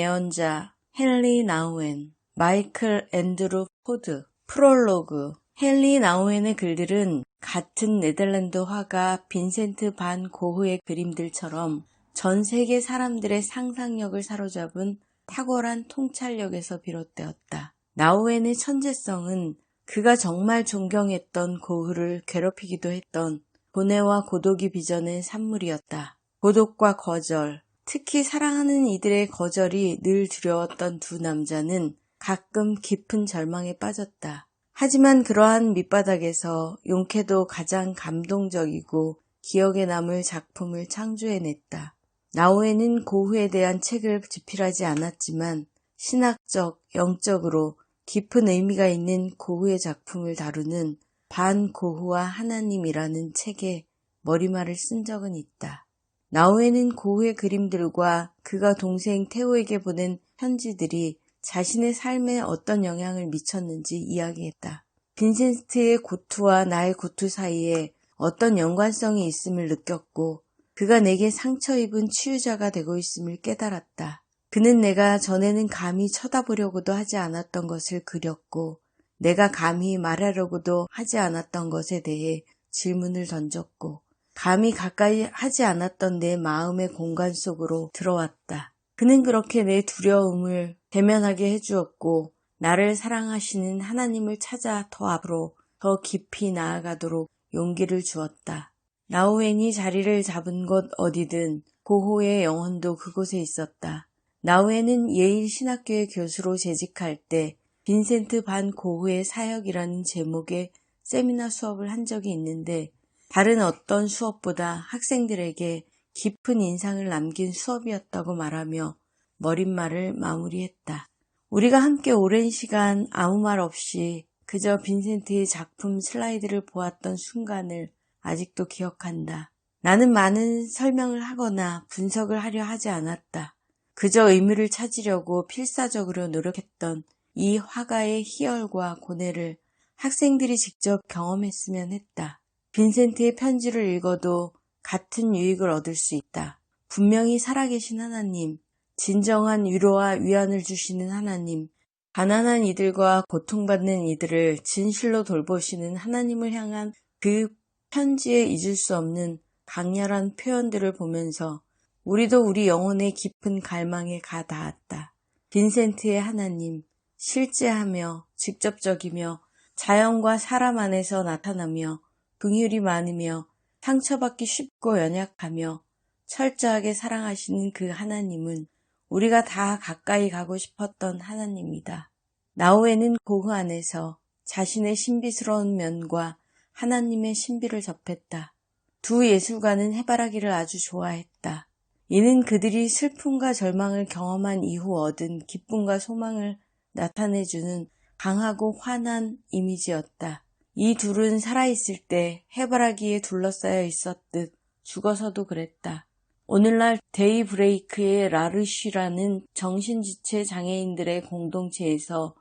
예언자 헨리 나우엔, 마이클 앤드루 포드, 프롤로그 헨리 나우엔의 글들은 같은 네덜란드 화가 빈센트 반 고흐의 그림들처럼 전 세계 사람들의 상상력을 사로잡은 탁월한 통찰력에서 비롯되었다. 나우엔의 천재성은 그가 정말 존경했던 고흐를 괴롭히기도 했던 고뇌와 고독이 빚어낸 산물이었다. 고독과 거절, 특히 사랑하는 이들의 거절이 늘 두려웠던 두 남자는 가끔 깊은 절망에 빠졌다. 하지만 그러한 밑바닥에서 용케도 가장 감동적이고 기억에 남을 작품을 창조해냈다. 나우에는 고흐에 대한 책을 집필하지 않았지만 신학적, 영적으로 깊은 의미가 있는 고흐의 작품을 다루는 반 고흐와 하나님이라는 책에 머리말을 쓴 적은 있다. 나우에는 고흐의 그림들과 그가 동생 테오에게 보낸 편지들이 자신의 삶에 어떤 영향을 미쳤는지 이야기했다. 빈센트의 고투와 나의 고투 사이에 어떤 연관성이 있음을 느꼈고 그가 내게 상처 입은 치유자가 되고 있음을 깨달았다. 그는 내가 전에는 감히 쳐다보려고도 하지 않았던 것을 그렸고 내가 감히 말하려고도 하지 않았던 것에 대해 질문을 던졌고 감히 가까이 하지 않았던 내 마음의 공간 속으로 들어왔다. 그는 그렇게 내 두려움을 대면하게 해주었고 나를 사랑하시는 하나님을 찾아 더 앞으로 더 깊이 나아가도록 용기를 주었다. 나우엔이 자리를 잡은 곳 어디든 고호의 영혼도 그곳에 있었다. 나우엔은 예일 신학교의 교수로 재직할 때 빈센트 반 고흐의 사역이라는 제목의 세미나 수업을 한 적이 있는데 다른 어떤 수업보다 학생들에게 깊은 인상을 남긴 수업이었다고 말하며 머릿말을 마무리했다. 우리가 함께 오랜 시간 아무 말 없이 그저 빈센트의 작품 슬라이드를 보았던 순간을 아직도 기억한다. 나는 많은 설명을 하거나 분석을 하려 하지 않았다. 그저 의미를 찾으려고 필사적으로 노력했던 이 화가의 희열과 고뇌를 학생들이 직접 경험했으면 했다. 빈센트의 편지를 읽어도 같은 유익을 얻을 수 있다. 분명히 살아계신 하나님, 진정한 위로와 위안을 주시는 하나님, 가난한 이들과 고통받는 이들을 진실로 돌보시는 하나님을 향한 그 편지에 잊을 수 없는 강렬한 표현들을 보면서 우리도 우리 영혼의 깊은 갈망에 가 닿았다. 빈센트의 하나님, 실제하며 직접적이며 자연과 사람 안에서 나타나며 긍휼이 많으며 상처받기 쉽고 연약하며 철저하게 사랑하시는 그 하나님은 우리가 다 가까이 가고 싶었던 하나님이다. 나우에는 고흐 안에서 자신의 신비스러운 면과 하나님의 신비를 접했다. 두 예술가는 해바라기를 아주 좋아했다. 이는 그들이 슬픔과 절망을 경험한 이후 얻은 기쁨과 소망을 나타내주는 강하고 환한 이미지였다. 이 둘은 살아있을 때 해바라기에 둘러싸여 있었듯 죽어서도 그랬다. 오늘날 데이브레이크의 라르쉬라는 정신지체 장애인들의 공동체에서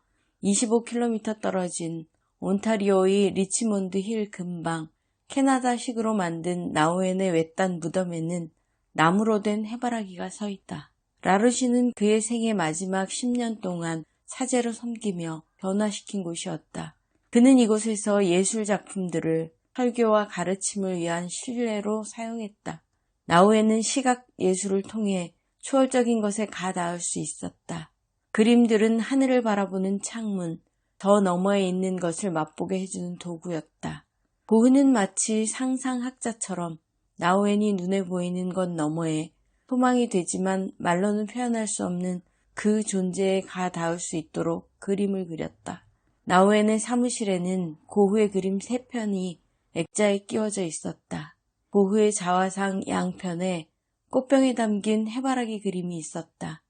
25km 떨어진 온타리오의 리치몬드 힐 근방 캐나다식으로 만든 나우엔의 외딴 무덤에는 나무로 된 해바라기가 서 있다. 라르시는 그의 생애 마지막 10년 동안 사제로 섬기며 변화시킨 곳이었다. 그는 이곳에서 예술 작품들을 설교와 가르침을 위한 신뢰로 사용했다. 나우에는 시각 예술을 통해 초월적인 것에 가 닿을 수 있었다. 그림들은 하늘을 바라보는 창문, 더 너머에 있는 것을 맛보게 해주는 도구였다. 고흐는 마치 상상학자처럼 나우엔이 눈에 보이는 것 너머에 소망이 되지만 말로는 표현할 수 없는 그 존재에 가 닿을 수 있도록 그림을 그렸다. 나우엔의 사무실에는 고흐의 그림 세 편이 액자에 끼워져 있었다. 고흐의 자화상 양편에 꽃병에 담긴 해바라기 그림이 있었다.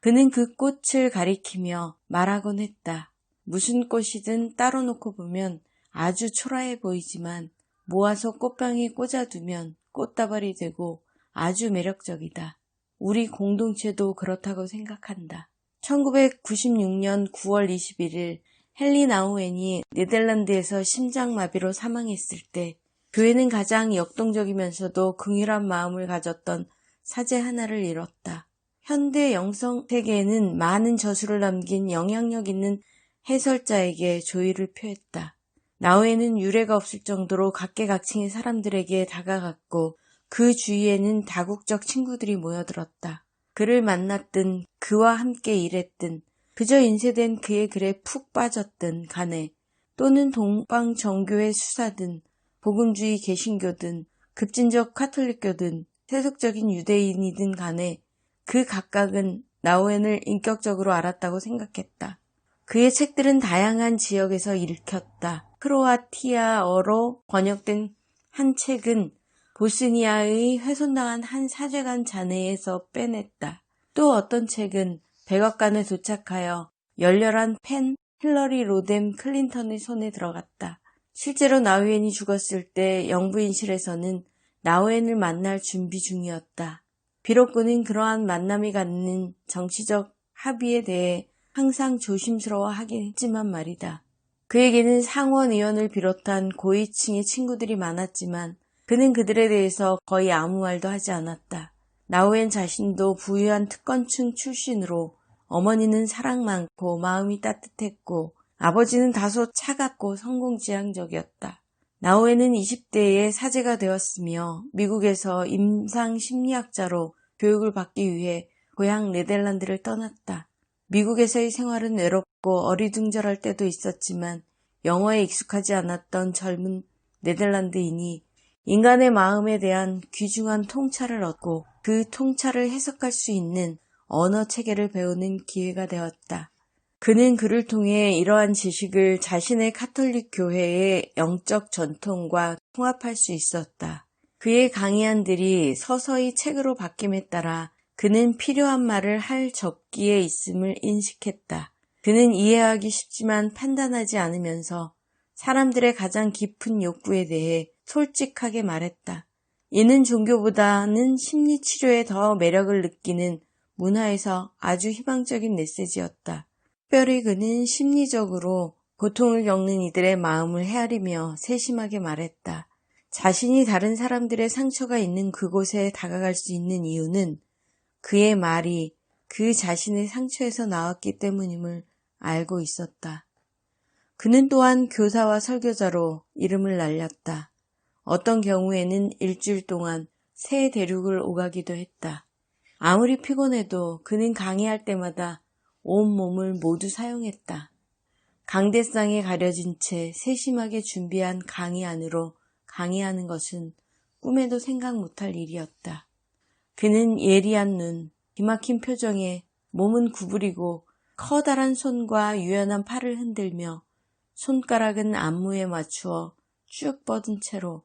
그는 그 꽃을 가리키며 말하곤 했다. 무슨 꽃이든 따로 놓고 보면 아주 초라해 보이지만 모아서 꽃병에 꽂아두면 꽃다발이 되고 아주 매력적이다. 우리 공동체도 그렇다고 생각한다. 1996년 9월 21일 헨리 나우엔이 네덜란드에서 심장마비로 사망했을 때 교회는 가장 역동적이면서도 긍휼한 마음을 가졌던 사제 하나를 잃었다. 현대 영성 세계에는 많은 저술을 남긴 영향력 있는 해설자에게 조의를 표했다. 나우에는 유례가 없을 정도로 각계각층의 사람들에게 다가갔고 그 주위에는 다국적 친구들이 모여들었다. 그를 만났든 그와 함께 일했든 그저 인쇄된 그의 글에 푹 빠졌든 간에 또는 동방 정교의 수사든 복음주의 개신교든 급진적 카톨릭교든 세속적인 유대인이든 간에 그 각각은 나우엔을 인격적으로 알았다고 생각했다. 그의 책들은 다양한 지역에서 읽혔다. 크로아티아어로 번역된 한 책은 보스니아의 훼손당한 한 사제관 잔해에서 빼냈다. 또 어떤 책은 백악관에 도착하여 열렬한 팬 힐러리 로뎀 클린턴의 손에 들어갔다. 실제로 나우엔이 죽었을 때 영부인실에서는 나우엔을 만날 준비 중이었다. 비록 그는 그러한 만남이 갖는 정치적 합의에 대해 항상 조심스러워 하긴 했지만 말이다. 그에게는 상원의원을 비롯한 고위층의 친구들이 많았지만 그는 그들에 대해서 거의 아무 말도 하지 않았다. 나우엔 자신도 부유한 특권층 출신으로 어머니는 사랑 많고 마음이 따뜻했고 아버지는 다소 차갑고 성공지향적이었다. 나우엔은 20대에 사제가 되었으며 미국에서 임상 심리학자로 교육을 받기 위해 고향 네덜란드를 떠났다. 미국에서의 생활은 외롭고 어리둥절할 때도 있었지만 영어에 익숙하지 않았던 젊은 네덜란드인이 인간의 마음에 대한 귀중한 통찰을 얻고 그 통찰을 해석할 수 있는 언어 체계를 배우는 기회가 되었다. 그는 그를 통해 이러한 지식을 자신의 카톨릭 교회의 영적 전통과 통합할 수 있었다. 그의 강의안들이 서서히 책으로 바뀜에 따라 그는 필요한 말을 할 적기에 있음을 인식했다. 그는 이해하기 쉽지만 판단하지 않으면서 사람들의 가장 깊은 욕구에 대해 솔직하게 말했다. 이는 종교보다는 심리치료에 더 매력을 느끼는 문화에서 아주 희망적인 메시지였다. 특별히 그는 심리적으로 고통을 겪는 이들의 마음을 헤아리며 세심하게 말했다. 자신이 다른 사람들의 상처가 있는 그곳에 다가갈 수 있는 이유는 그의 말이 그 자신의 상처에서 나왔기 때문임을 알고 있었다. 그는 또한 교사와 설교자로 이름을 날렸다. 어떤 경우에는 일주일 동안 새 대륙을 오가기도 했다. 아무리 피곤해도 그는 강의할 때마다 온 몸을 모두 사용했다. 강대상에 가려진 채 세심하게 준비한 강의 안으로 강의하는 것은 꿈에도 생각 못할 일이었다. 그는 예리한 눈, 기막힌 표정에 몸은 구부리고 커다란 손과 유연한 팔을 흔들며 손가락은 안무에 맞추어 쭉 뻗은 채로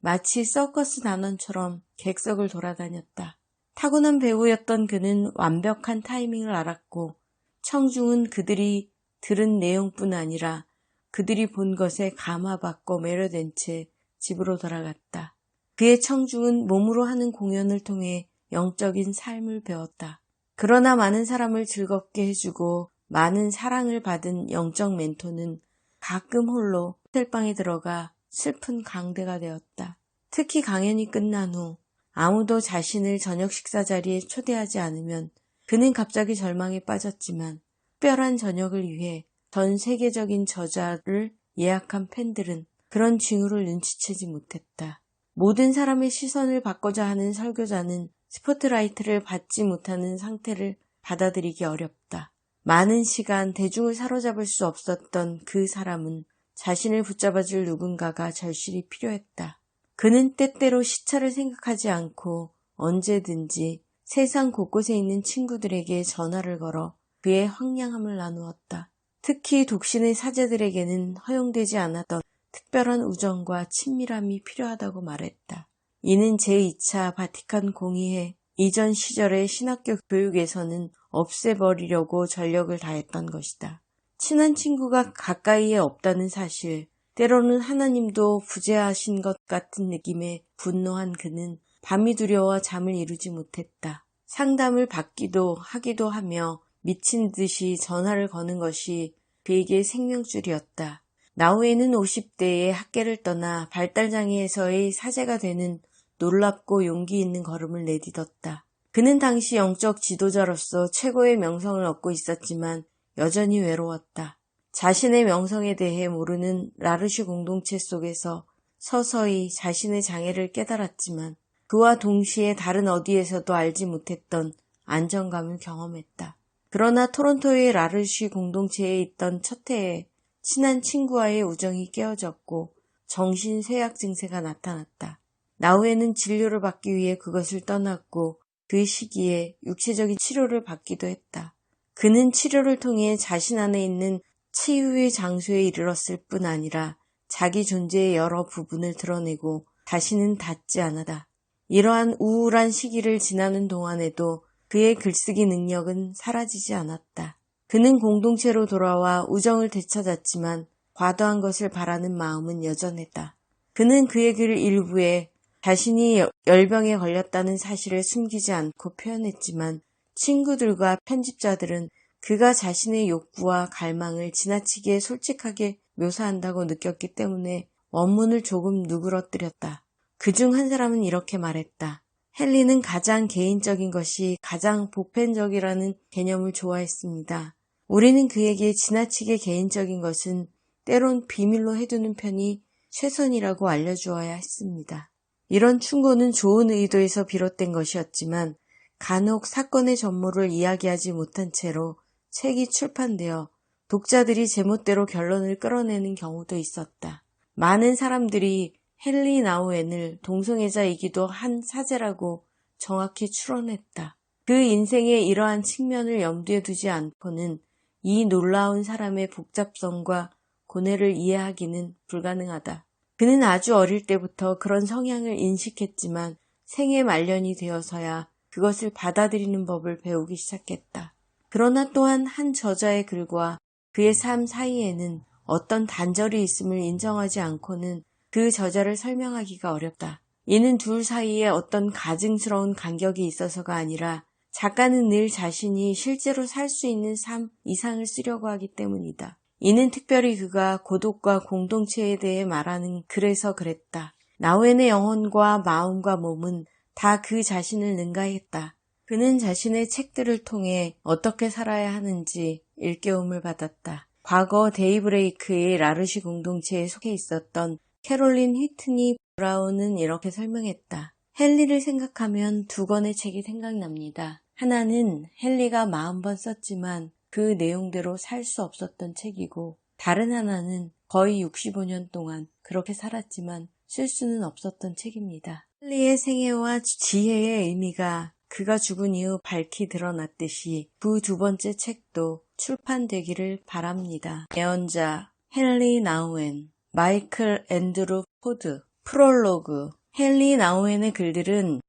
마치 서커스 단원처럼 객석을 돌아다녔다. 타고난 배우였던 그는 완벽한 타이밍을 알았고 청중은 그들이 들은 내용뿐 아니라 그들이 본 것에 감화받고 매료된 채 집으로 돌아갔다. 그의 청중은 몸으로 하는 공연을 통해 영적인 삶을 배웠다. 그러나 많은 사람을 즐겁게 해주고 많은 사랑을 받은 영적 멘토는 가끔 홀로 호텔방에 들어가 슬픈 강대가 되었다. 특히 강연이 끝난 후 아무도 자신을 저녁 식사 자리에 초대하지 않으면 그는 갑자기 절망에 빠졌지만 특별한 저녁을 위해 전 세계적인 저자를 예약한 팬들은 그런 징후를 눈치채지 못했다. 모든 사람의 시선을 받고자 하는 설교자는 스포트라이트를 받지 못하는 상태를 받아들이기 어렵다. 많은 시간 대중을 사로잡을 수 없었던 그 사람은 자신을 붙잡아줄 누군가가 절실히 필요했다. 그는 때때로 시차를 생각하지 않고 언제든지 세상 곳곳에 있는 친구들에게 전화를 걸어 그의 황량함을 나누었다. 특히 독신의 사제들에게는 허용되지 않았던 특별한 우정과 친밀함이 필요하다고 말했다. 이는 제2차 바티칸 공의회 이전 시절의 신학교 교육에서는 없애버리려고 전력을 다했던 것이다. 친한 친구가 가까이에 없다는 사실, 때로는 하나님도 부재하신 것 같은 느낌에 분노한 그는 밤이 두려워 잠을 이루지 못했다. 상담을 받기도 하기도 하며 미친 듯이 전화를 거는 것이 그에게 생명줄이었다. 나우에는 50대에 학계를 떠나 발달장애에서의 사제가 되는 놀랍고 용기 있는 걸음을 내딛었다. 그는 당시 영적 지도자로서 최고의 명성을 얻고 있었지만 여전히 외로웠다. 자신의 명성에 대해 모르는 라르슈 공동체 속에서 서서히 자신의 장애를 깨달았지만 그와 동시에 다른 어디에서도 알지 못했던 안정감을 경험했다. 그러나 토론토의 라르슈 공동체에 있던 첫 해에 친한 친구와의 우정이 깨어졌고 정신 쇠약 증세가 나타났다. 나우에는 진료를 받기 위해 그것을 떠났고 그 시기에 육체적인 치료를 받기도 했다. 그는 치료를 통해 자신 안에 있는 치유의 장소에 이르렀을 뿐 아니라 자기 존재의 여러 부분을 드러내고 다시는 닫지 않았다. 이러한 우울한 시기를 지나는 동안에도 그의 글쓰기 능력은 사라지지 않았다. 그는 공동체로 돌아와 우정을 되찾았지만 과도한 것을 바라는 마음은 여전했다. 그는 그의 글 일부에 자신이 열병에 걸렸다는 사실을 숨기지 않고 표현했지만 친구들과 편집자들은 그가 자신의 욕구와 갈망을 지나치게 솔직하게 묘사한다고 느꼈기 때문에 원문을 조금 누그러뜨렸다. 그 중 한 사람은 이렇게 말했다. 헨리는 가장 개인적인 것이 가장 보편적이라는 개념을 좋아했습니다. 우리는 그에게 지나치게 개인적인 것은 때론 비밀로 해두는 편이 최선이라고 알려주어야 했습니다. 이런 충고는 좋은 의도에서 비롯된 것이었지만 간혹 사건의 전모를 이야기하지 못한 채로 책이 출판되어 독자들이 제멋대로 결론을 끌어내는 경우도 있었다. 많은 사람들이 헨리 나우엔을 동성애자이기도 한 사제라고 정확히 추론했다. 그 인생의 이러한 측면을 염두에 두지 않고는 이 놀라운 사람의 복잡성과 고뇌를 이해하기는 불가능하다. 그는 아주 어릴 때부터 그런 성향을 인식했지만 생애 말년이 되어서야 그것을 받아들이는 법을 배우기 시작했다. 그러나 또한 한 저자의 글과 그의 삶 사이에는 어떤 단절이 있음을 인정하지 않고는 그 저자를 설명하기가 어렵다. 이는 둘 사이에 어떤 가증스러운 간격이 있어서가 아니라 작가는 늘 자신이 실제로 살 수 있는 삶 이상을 쓰려고 하기 때문이다. 이는 특별히 그가 고독과 공동체에 대해 말하는 글에서 그랬다. 나우엔의 영혼과 마음과 몸은 다 그 자신을 능가했다. 그는 자신의 책들을 통해 어떻게 살아야 하는지 일깨움을 받았다. 과거 데이브레이크의 라르시 공동체에 속해 있었던 캐롤린 휘트니 브라운은 이렇게 설명했다. 헨리를 생각하면 두 권의 책이 생각납니다. 하나는 헨리가 40번 썼지만 그 내용대로 살 수 없었던 책이고 다른 하나는 거의 65년 동안 그렇게 살았지만 쓸 수는 없었던 책입니다. 헨리의 생애와 지혜의 의미가 그가 죽은 이후 밝히 드러났듯이 그 두 번째 책도 출판되기를 바랍니다. 예언자 헨리 나우엔, 마이클 앤드루 포드, 프롤로그 헨리 나우엔의 글들은